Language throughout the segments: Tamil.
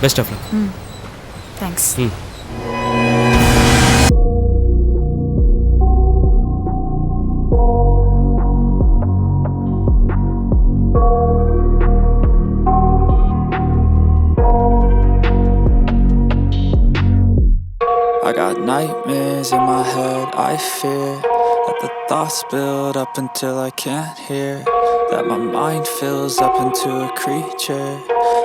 Best of luck. Hmm. Thanks. Hmm. I got nightmares in my head. I fear that the thoughts build up until I can't hear. That my mind fills up into a creature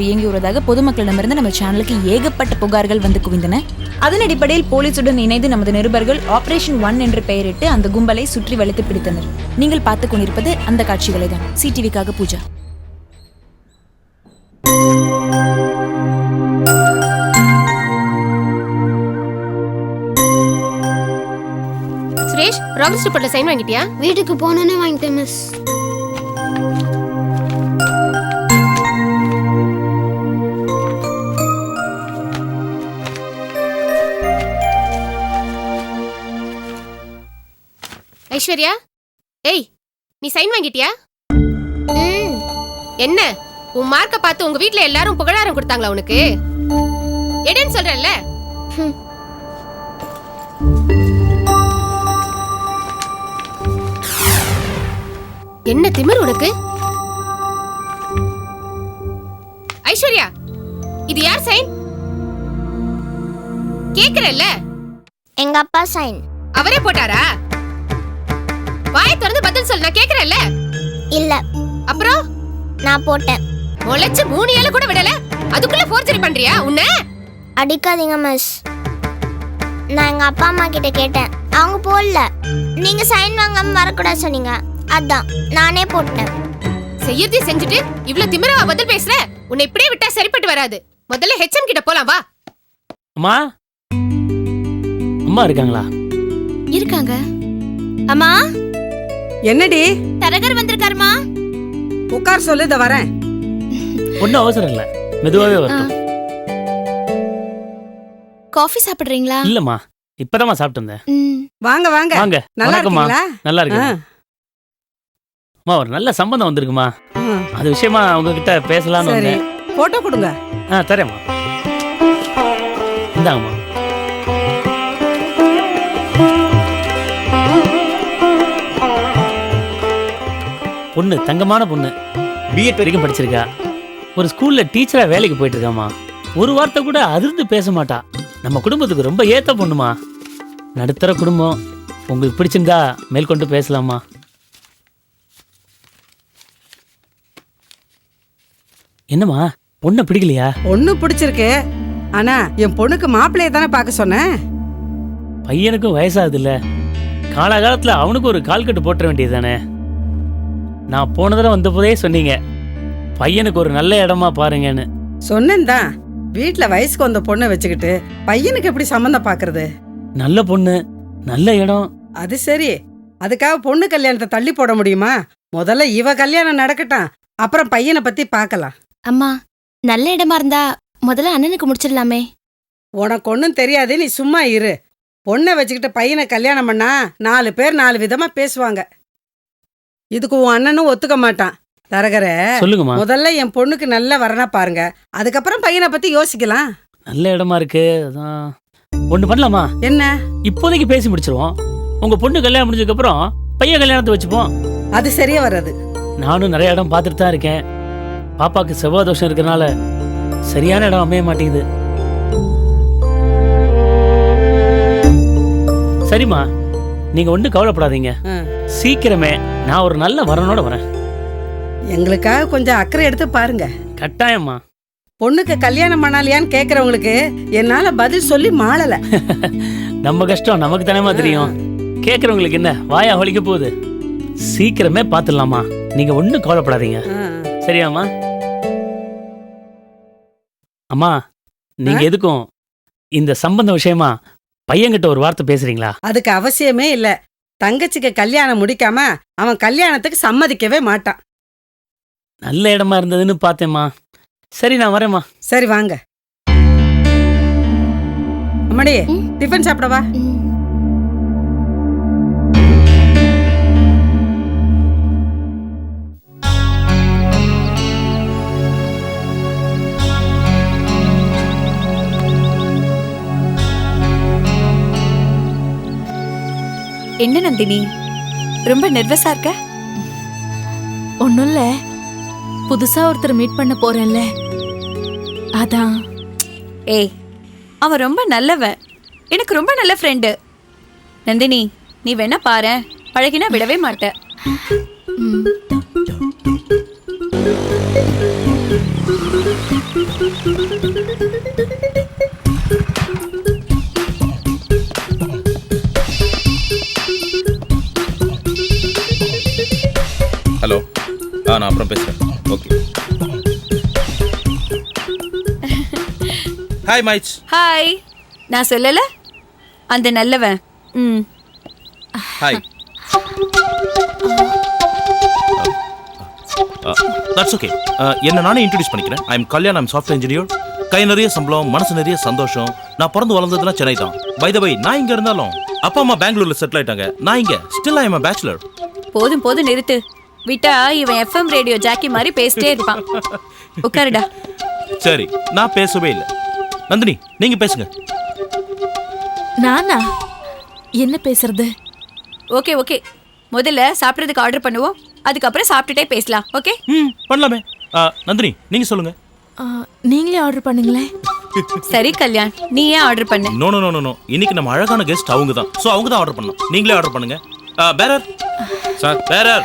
இயங்கி வருவதாக பொதுமக்களிடமிருந்து நம்ம சேனலுக்கு ஏகப்பட்ட புகார்கள் வந்து குவிந்தன. அதன் அடிப்படையில் போலீசுடன் இணைந்து நமது நிருபர்கள் ஆபரேஷன் ஒன் என்று பெயரிட்டு அந்த கும்பலை சுற்றி வளைத்து பிடித்தனர். நீங்கள் பார்த்துக் கொண்டிருப்பது அந்த காட்சிகளை தான் சிடிவிக்காக பூஜா. சுரேஷ் ப்ராக்ரஸ் ரிப்போர்ட்ல சைன் வாங்கிட்டியா? வீட்டுக்கு போனோன்னே வாங்கிட்டேன் மிஸ் ஐஸ்வர்யா? ஏய் நீ சைன் வாங்கிட்டியா? என்ன? உன் மார்க்க பார்த்து உங்க வீட்ல எல்லாரும் புகழாரம் கொடுத்தாங்களா உனக்கு? எடுன்னு சொல்றேன்ல? என்ன திமிர் உனக்கு? ஐஸ்வர்யா இது யார் சைன்? கேக்குறல்ல எங்க அப்பா சைன். அவரே போட்டாரா? வாயை திறந்து பதில் சொல்லு நான் கேக்குறேன்ல. இல்ல. அப்புறம்? நான் போட்டேன். முளைச்சு மூணு ஏழு கூட விடல. அதுக்குள்ள ஃபோர்ஜரி பண்றியா உன்ன? அடிக்காதீங்க மிஸ் நான் எங்க அப்பா அம்மா கிட்ட கேட்டேன். அவங்க போடல. நீங்க சைன் வாங்காம வரக்கூடாது சொன்னீங்க. அதான் நானே போட்டேன். செய்யறதே செஞ்சுட்டு இவ்ளோ திமிரவா பதில் பேசுற? உன்னை இப்படியே விட்டா சரிப்பட்டு வராது. முதல்ல ஹெச்எம் கிட்ட போலாம் வா. அம்மா? அம்மா இருக்காங்களா? இருக்காங்க. அம்மா? என்னடி? தரகர் வந்திருக்காருமா? உட்கார் சொல்லு இத வரேன். ஒன்றும் அவசரம் இல்லை. மெதுவாகவே வரட்டும். காஃபி சாப்பிடுறீங்களா? இல்லைம்மா. இப்போதாம்மா சாப்பிட்டு வந்தேன் ம். வாங்க வாங்க. வாங்க. நல்லா வணக்கம்மா. இருக்கீங்களா? நல்லா இருக்கு அம்மா ஒரு நல்ல சம்பந்தம் வந்திருக்குமா? ஆ, அது விஷயமா உங்ககிட்ட பேசலாம்னு சரி. வந்தேன். போட்டோ கொடுங்க. ஆ தரேம்மா. இந்தாங்கம்மா. பொண்ணு தங்கமான பொண்ணு. பிஎட் வரைக்கும் படிச்சிருக்கா. ஒரு ஸ்கூல்ல டீச்சரா வேலைக்கு போயிட்டு இருக்காமா ஒரு வார்த்தை கூட அதிர்ந்து பேச மாட்டா. நம்ம குடும்பத்துக்கு ரொம்ப ஏத்த பொண்ணுமா? நடுத்தர குடும்பம். உங்களுக்கு பிடிச்சிருந்தா மேற்கொண்டு பேசலாமா? என்னம்மா பொண்ணை பிடிக்கலையா? ஒண்ணு பிடிச்சிருக்கு. ஆனா என் பொண்ணுக்கு மாப்பிள்ளைய தானே பார்க்க சொன்னேன். பையனுக்கும் வயசாகுது இல்ல காலாகாலத்துல அவனுக்கு ஒரு கால் கட்டு போட்டுற வேண்டியது தானே நான் போன தடவை வந்த போதே சொன்னீங்க. பையனுக்கு ஒரு நல்ல இடமா பாருங்கன்னு. சொன்னேன் தான் வீட்டுல வயசுக்கு வந்த பொண்ணை வச்சுக்கிட்டு பையனுக்கு எப்படி சம்மந்தம் பாக்குறது? நல்ல பொண்ணு நல்ல இடம். அது சரி. அதுக்காக பொண்ணு கல்யாணத்தை தள்ளி போட முடியுமா? முதல்ல இவ கல்யாணம் நடக்கட்டும். அப்புறம் பையனை பத்தி பார்க்கலாம். அம்மா நல்ல இடமா இருந்தா முதல்ல அண்ணனுக்கு முடிச்சிடலாமே. உனக்கு ஒன்றும் தெரியாது நீ சும்மா இரு. பொண்ணை வச்சுக்கிட்டு பையனை கல்யாணம் பண்ணா நாலு பேர் நாலு விதமா பேசுவாங்க. இதுக்கு உன் அண்ணனும் ஒத்துக்க மாட்டான். தரகர சொல்லுங்கம்மா. முதல்ல என் பொண்ணுக்கு நல்ல வரனா பாருங்க. அதுக்கப்புறம் பையனை பத்தி யோசிக்கலாம். நல்ல இடமா இருக்கு. அதான். ஒண்ணு பண்ணலாமா? என்ன? இப்போதைக்கு பேசி முடிச்சிருவோம். உங்க பொண்ணு கல்யாணம் முடிஞ்சதுக்கு அப்புறம் பையன் கல்யாணத்தை வச்சுப்போம். அது சரியா வராது. நானும் நிறைய இடம் பார்த்துட்டு தான் இருக்கேன். பாப்பாக்கு செவ்வாய் தோஷம் இருக்கறனால சரியான இடம் அமைய மாட்டேங்குது. சரிம்மா. நீங்க ஒன்றும் கவலைப்படாதீங்க. சீக்கிரமே நான் ஒரு நல்ல வரனோட வரேன். எங்களுக்காக கொஞ்சம் அக்கறை எடுத்து பாருங்க. கட்டாயம்மா பொண்ணுக்கு கல்யாணம் பண்ணாலியான்னு கேக்குறவங்களுக்கு என்னால பதில் சொல்லி மாளல. நம்ம கஷ்டம் நமக்கு தானேமா தெரியும். கேட்கறவங்களுக்கு என்ன வாயா வலிக்க போகுது. சீக்கிரமே பார்த்துடலாமா நீங்க ஒன்றும் கவலைப்படாதீங்க. சரியாம்மா? அம்மா நீங்க எதுக்கும் இந்த சம்பந்த விஷயமா பையன்கிட்ட ஒரு வார்த்தை பேசுறீங்களா? அதுக்கு அவசியமே இல்ல. தங்கச்சிக்கு கல்யாணம் முடிக்காம அவன் கல்யாணத்துக்கு சம்மதிக்கவே மாட்டான். நல்ல இடமா இருந்ததுன்னு பார்த்தேம்மா. சரி நான் வரேம்மா. சரி வாங்க. அம்மாடி. டிஃபன் சாப்பிடவா? என்ன நந்தினி? ரொம்ப நெர்வஸா இருக்க? ஒன்றும் இல்லை புதுசா ஒருத்தர் மீட் பண்ண போறேன்ல. அதான். ஏய் அவன் ரொம்ப நல்லவன். எனக்கு ரொம்ப நல்ல ஃப்ரெண்டு நந்தினி நீ வேணா பாரு. பழகினா விடவே மாட்ட. ம், ஹாய் மைச் ஹாய் நான் சொல்லல? அந்த நல்லவன். ம். ஹாய் தட்ஸ் ஓகே என்ன நானே இன்ட்ரடியூஸ் பண்ணிக்கிறேன். I am Kalyan I'm software engineer கை நிறைய சம்பளம் மனசு நிறைய சந்தோஷம். நான் பிறந்து வளர்ந்ததுலாம் சென்னை தான். பை த பை நான் இங்க இருந்தாலும் அப்பா அம்மா பெங்களூர்ல செட்டில் ஆயிட்டாங்க. நான் இங்க. ஸ்டில் ஐ எம் பேச்சுலர் போதும் போதும் நிறுத்து. விட்டா இவன் எஃப்எம் ரேடியோ ஜாக்கி மாதிரி பேசிட்டே இருப்பான். உட்காருடா. சரி நான் பேசவே இல்லை. நந்தினி நீங்க பேசுங்க. நானா? என்ன பேசுறது? Okay okay. முதல்ல சாப்பிட்றதுக்கு ஆர்டர் பண்ணுவோம். அதுக்கப்புறம் சாப்பிட்டுட்டே பேசலாம் ஓகே? ம் பண்ணலாமே. ஆ, நந்தினி நீங்க சொல்லுங்க. ஆ, நீங்களே ஆர்டர் பண்ணுங்களேன். சரி கல்யாண் நீ ஏன் ஆர்டர் பண்ணு? நோ நோ நோ நோ இன்னைக்கு நம்ம அழகான கெஸ்ட் அவங்க தான் ஸோ அவங்க தான் ஆர்டர் பண்ணணும். நீங்களே ஆர்டர் பண்ணுங்க. பேரர் சார் பேரர்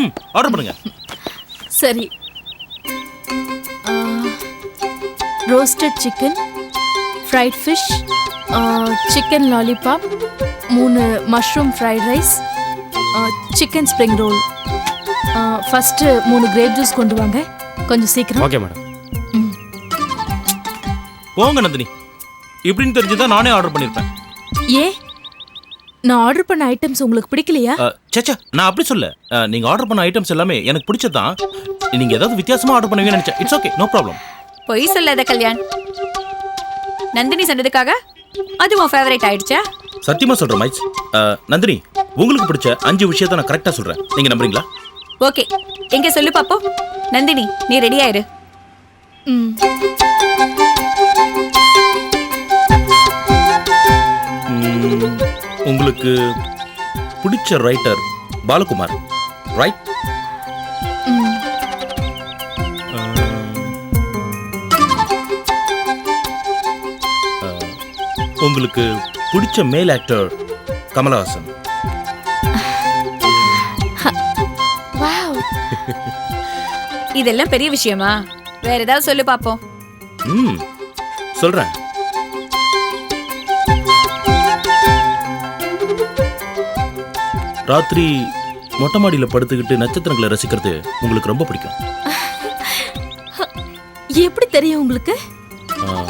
ம் ஆர்டர் பண்ணுங்க. சரி. Roasted chicken fried fish chicken lollipop மூணு mushroom fried rice chicken spring roll first மூணு கிரேப் ஜூஸ் கொண்டு வாங்க. கொஞ்சம் சீக்கிரம். ஓகே மேடம் போங்க நந்தினி. இப்படின்னு தெரிஞ்சுதான் நானே ஆர்டர் பண்ணியிருப்பேன் ஏ? நான் ஆர்டர் பண்ண ஐட்டம்ஸ் உங்களுக்கு பிடிக்கலையா? சேச்சா நான் அப்படி சொல்ல அஹ், நீங்க ஆர்டர் பண்ண ஐட்டம்ஸ் எல்லாமே எனக்கு பிடிச்சதான் நீங்க ஏதாவது வித்தியாசமா ஆர்டர் பண்ணுவீங்கன்னு நினைச்சேன். இட்ஸ் ஓகே நோ ப்ராப்ளம் பொய் சொல்லாத கல்யாண். நந்தினி சொன்னதுக்காக அது உன் ஃபேவரட் ஆயிடுச்சா? சத்தியமா சொல்றேன் மைச் நந்தினி உங்களுக்கு பிடிச்ச அஞ்சு விஷயத்த நான் கரெக்டா சொல்றேன். நீங்க நம்புறீங்களா? ஓகே எங்க சொல்லு பாப்போம். நந்தினி நீ ரெடி ஆயிரு. உங்களுக்கு பிடிச்ச ரைட்டர் பாலகுமார். ரைட் உங்களுக்கு பிடிச்ச மேல் ஆக்டர் கமலஹாசன். வாவ் இதெல்லாம் பெரிய விஷயமா? வேற ஏதாவது சொல்லு பாப்போம். ம் சொல்றேன். ராத்திரி மொட்டை மாடியில் படுத்துக்கிட்டு நட்சத்திரங்களை ரசிக்கிறது உங்களுக்கு ரொம்ப பிடிக்கும். எப்படி தெரியும் உங்களுக்கு? ஆ,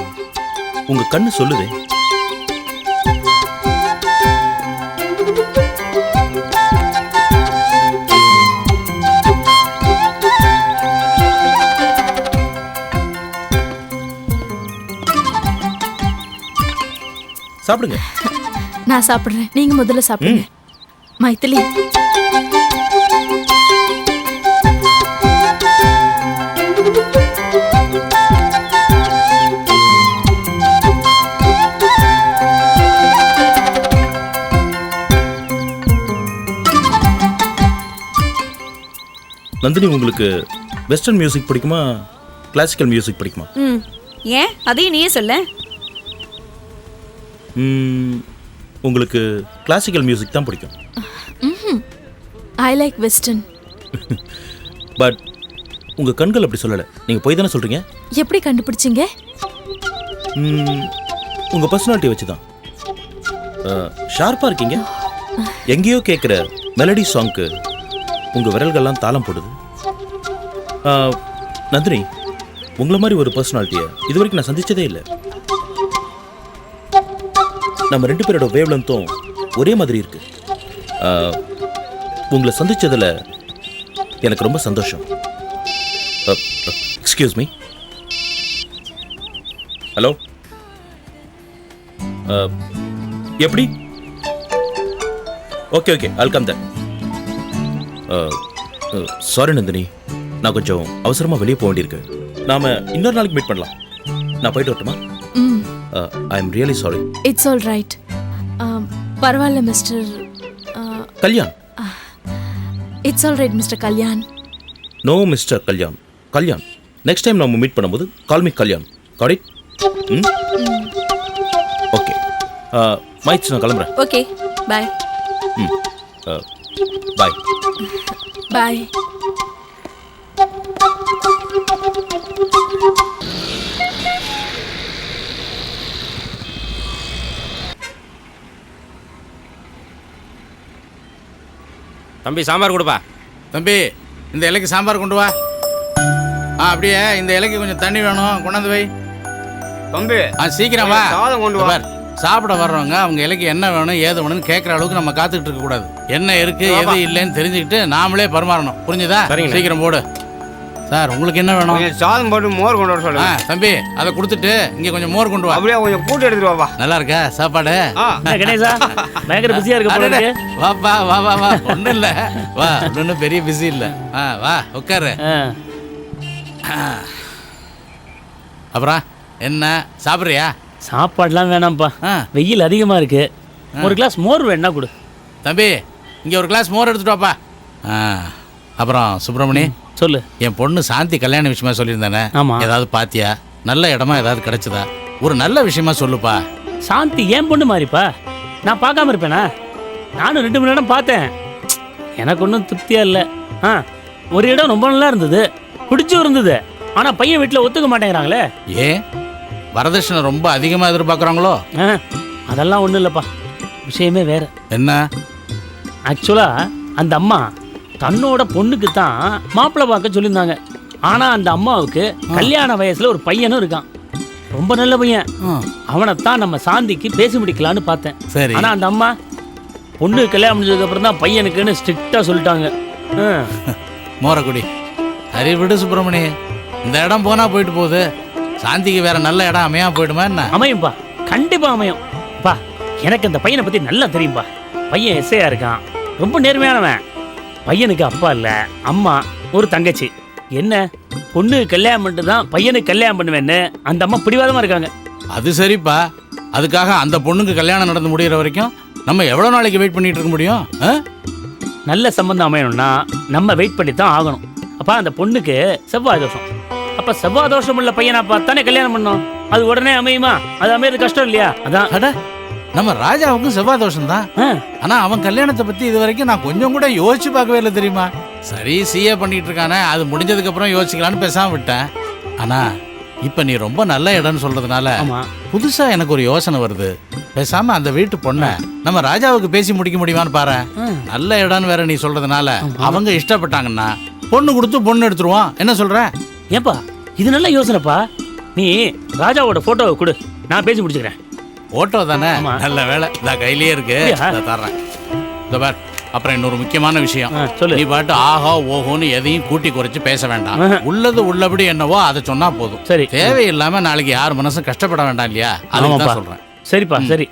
உங்க கண்ணு சொல்லுதே. சாப்பிடுங்க. நான் சாப்பிடுறேன். நீங்க முதல்ல சாப்பிடுங்க. மைத்திலி. நந்தினி உங்களுக்கு வெஸ்டர்ன் மியூசிக் பிடிக்குமா? கிளாசிக்கல் மியூசிக் பிடிக்குமா? ம். ஏன்? அதையும் நீயே சொல்ல. உங்களுக்கு கிளாசிக்கல் மியூசிக் தான் பிடிக்கும். ஐ லைக் வெஸ்டர்ன் பட் உங்க கண்கள் அப்படி சொல்லலை. நீங்க போய் தானே சொல்றீங்க? எப்படி கண்டுபிடிச்சீங்க? ம், உங்க பர்சனாலிட்டி வச்சு தான் ஷார்ப்பாக இருக்கீங்க? எங்கேயோ கேட்குற மெலடி சாங்க்கு உங்க விரல்கள்லாம் தாளம் போடுது. நந்தினி உங்களை மாதிரி ஒரு பர்சனாலிட்டியை இது வரைக்கும் நான் சந்திச்சதே இல்லை. நம்ம ரெண்டு பேரோட வேவ்லந்தும் ஒரே மாதிரி இருக்கு. உங்களை சந்திச்சதுல எனக்கு ரொம்ப சந்தோஷம். எக்ஸ்கியூஸ் மீ ஹலோ எப்படி? ஓகே ஓகே வெல்கம் தன் சாரி நந்தினி. நான் கொஞ்சம் அவசரமாக வெளியே போக வேண்டியிருக்கு. நாம இன்னொரு நாளைக்கு மீட் பண்ணலாம். நான் போயிட்டு வரட்டுமா? I am really sorry it's all right பரவாயில்ல mister Kalyan. It's all right mister Kalyan. No mister Kalyan. Kalyan. Next time நம்ம மீட் பண்ணும்போது call me Kalyan. Got it ம்? ஓகே மைட்ஸ் நான் கிளம்புறேன். ஓகே பாய் ம். பாய் பாய் தம்பி சாம்பார் கொடுப்பா. தம்பி இந்த இலைக்கு சாம்பார் கொண்டு வா. ஆ அப்படியே இந்த இலைக்கு கொஞ்சம் தண்ணி வேணும். கொண்டாந்து வை. தம்பி ஆ சீக்கிரம் வா. சாதம் கொண்டு வா. பார், சாப்பிட வர்றவங்க அவங்க இலைக்கு என்ன வேணும் ஏது வேணும்னு கேட்குற அளவுக்கு நம்ம காத்துக்கிட்டு இருக்க கூடாது என்ன இருக்கு எது இல்லைன்னு தெரிஞ்சுக்கிட்டு நாமளே பரிமாறணும். புரிஞ்சுதா? சரிங்கண்ணே. சீக்கிரம் போடு. சார் உங்களுக்கு என்ன வேணும்? கொஞ்சம் சாதம் போட்டு மோர் கொண்டு வர ஆ சொல்லுங்க தம்பி அதை கொடுத்துட்டு இங்க கொஞ்சம் மோர் கொண்டு வா. அப்படியே கொஞ்சம் கூட்டு எடுத்துட்டு வாப்பா. நல்லா இருக்கா? சாப்பாடு? ஆ. என்ன கணேசா? பயங்கர பிஸியா இருக்க போல அடடே, இருக்கு. வாப்பா வா வா வா ஒன்றும் இல்லை. வா ஒன்றும் பெரிய பிஸி இல்லை. ஆ வா உட்காரு. ஆ, அப்புறம் என்ன? சாப்பிட்றியா? சாப்பாடுலாம் வேணாம்ப்பா. ஆ. வெயில் அதிகமா இருக்கு. ஒரு கிளாஸ் மோர் வேணா கொடு. தம்பி இங்கே ஒரு கிளாஸ் மோர் எடுத்துட்டு வாப்பா. ஆ. அப்புறம் சுப்பிரமணி சொல்லு. என் பொண்ணு சாந்தி கல்யாண விஷயமா சொல்லியிருந்தானே? ஆமா. ஏதாவது பாத்தியா? நல்ல இடமா ஏதாவது கிடைச்சதா? ஒரு நல்ல விஷயமா சொல்லுப்பா. சாந்தி ஏன் பொண்ணு மாதிரிப்பா நான் பார்க்காம இருப்பேனா? நானும் ரெண்டு மணி நேரம் பார்த்தேன். எனக்கு ஒன்றும் திருப்தியா இல்லை. ஆ ஒரு இடம் ரொம்ப நல்லா இருந்தது. பிடிச்சும் இருந்தது. ஆனா பையன் வீட்டில் ஒத்துக்க மாட்டேங்கிறாங்களே. ஏன் வரதட்சணை ரொம்ப அதிகமாக எதிர்பார்க்குறாங்களோ? ஆ அதெல்லாம் ஒன்றும் இல்லைப்பா. விஷயமே வேற. என்ன? ஆக்சுவலா அந்த அம்மா தன்னோட பொண்ணுக்கு தான் மாப்பிள்ளை பார்க்க சொல்லியிருந்தாங்க. ஆனா அந்த அம்மாவுக்கு கல்யாண வயசுல ஒரு பையனும் இருக்கான். ரொம்ப நல்ல பையன். அவனைத்தான் நம்ம சாந்திக்கு பேசி முடிக்கலான்னு பார்த்தேன். சரி. ஆனா அந்த அம்மா பொண்ணு கல்யாணம் முடிஞ்சதுக்கு அப்புறம் தான் பையனுக்குன்னு ஸ்ட்ரிக்டா சொல்லிட்டாங்க. மோரக்குடி சரி விடு சுப்பிரமணி. இந்த இடம் போனா போயிட்டு போகுது. சாந்திக்கு வேற நல்ல இடம் அமையா போயிடுமா என்ன? அமையும்பா. கண்டிப்பா அமையும். பா எனக்கு அந்த பையனை பத்தி நல்லா தெரியும்பா. பையன் எஸ்ஐயா இருக்கான். ரொம்ப நேர்மையானவன். பையனுக்கு அப்பா இல்ல அம்மா ஒரு தங்கச்சி. என்ன பொண்ணு கல்யாணம் பண்ணிட்டு தான் பையனுக்கு கல்யாணம் பண்ணுவேன்னு அந்த அம்மா பிடிவாதமா இருக்காங்க. அது சரிப்பா. அதுக்காக அந்த பொண்ணுக்கு கல்யாணம் நடந்து முடியிற வரைக்கும் நம்ம எவ்வளவு நாளைக்கு வெயிட் பண்ணிட்டு இருக்க முடியும்? ஆ? நல்ல சம்பந்தம் அமையணும்னா நம்ம வெயிட் பண்ணி தான் ஆகணும். அப்ப அந்த பொண்ணுக்கு செவ்வாய் தோஷம். அப்ப செவ்வாய் தோஷம் உள்ள பையனா பார்த்தானே கல்யாணம் பண்ணோம் அது உடனே அமையுமா? அது அமையறது கஷ்டம் இல்லையா? அதான். அட நம்ம ராஜாவுக்கும் செவ்வாய் தோஷம் தான் ஆனா அவன் கல்யாணத்தை பத்தி இது வரைக்கும் நான் கொஞ்சம் கூட யோசிச்சு பார்க்கவே இல்லை தெரியுமா? சரி சிஏ பண்ணிட்டு இருக்கானே அது முடிஞ்சதுக்கு அப்புறம் யோசிக்கலாம்னு பேசாம விட்டேன். ஆனா இப்ப நீ ரொம்ப நல்ல இடம்னு சொல்றதுனால புதுசா எனக்கு ஒரு யோசனை வருது. பேசாம அந்த வீட்டு பொண்ணை நம்ம ராஜாவுக்கு பேசி முடிக்க முடியுமான்னு பாரு. நல்ல இடம்னு வேற நீ சொல்றதுனால. அவங்க இஷ்டப்பட்டாங்கன்னா பொண்ணு கொடுத்து பொண்ணு எடுத்துருவான். என்ன சொல்ற? ஏன்பா இது நல்ல யோசனைப்பா. நீ ராஜாவோட போட்டோவை கொடு. நான் பேசி முடிச்சுக்கிறேன். ஓட்டோ தானே. நல்ல வேலை. இந்த கையிலேயே இருக்கு. தர்றேன். இந்த பார். அப்புறம் இன்னொரு முக்கியமான விஷயம். சொல்லு. நீ பாட்டு ஆஹா ஓஹோன்னு எதையும் கூட்டி குறைச்சு பேச வேண்டாம். உள்ளது உள்ளபடி என்னவோ அதை சொன்னா போதும். சரி. தேவையில்லாம நாளைக்கு யார் மனசும் கஷ்டப்பட வேண்டாம் இல்லையா? அதுக்கு ஆமாப்பா. தான் சொல்றேன். சரிப்பா. சரி.